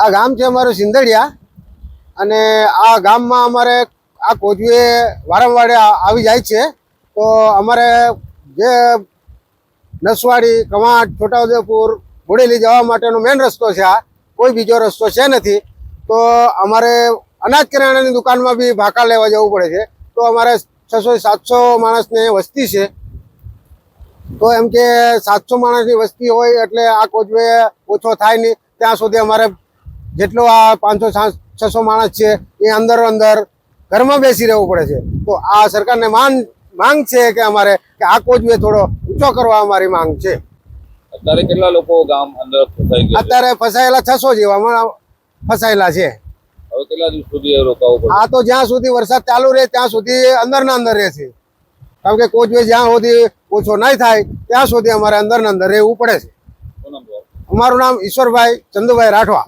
આ ગામ છે અમારું સિંદડિયા. અને આ ગામમાં અમારે આ કોચવે વારંવાર આવી જાય છે. તો અમારે જે નસવાડી કમાટ છોટાઉદેપુર, બોડેલી જવા માટેનો મેઇન રસ્તો છે આ. કોઈ બીજો રસ્તો છે નથી. તો અમારે અનાજ કિરાણાની દુકાનમાં બી ભાકા લેવા જવું પડે છે. તો અમારે છસો સાતસો માણસને વસ્તી છે. તો એમ કે સાતસો માણસની વસ્તી હોય એટલે આ કોચવે ઓછો થાય નહીં. ત્યાં સુધી અમારે જેટલો આ પાંચસો છસો માણસ છે એ અંદર અંદર ઘરમાં બેસી રહેવું પડે છે. તો આ સરકારને માંગ માંગ છે કે અમારે કે આ કોચવે થોડો ઊંચો કરવા અમારી માંગ છે. અત્યારે કેટલા લોકો ગામ અંદર ફસાઈ ગયા અત્યારે ફસાયેલા છસો જેવા હમણાં ફસાયેલા છે. હવે કેટલા દિવસ સુધી રોકાવું પડે? આ તો જ્યાં સુધી વરસાદ ચાલુ રહે ત્યાં સુધી અંદર ને અંદર રહેશે કારણ કે કોચવે જ્યાં સુધી ઓછો નહીં થાય ત્યાં સુધી અમારે અંદર ના અંદર રહેવું પડે છે? અમારું નામ ઈશ્વરભાઈ ચંદુભાઈ રાઠવા.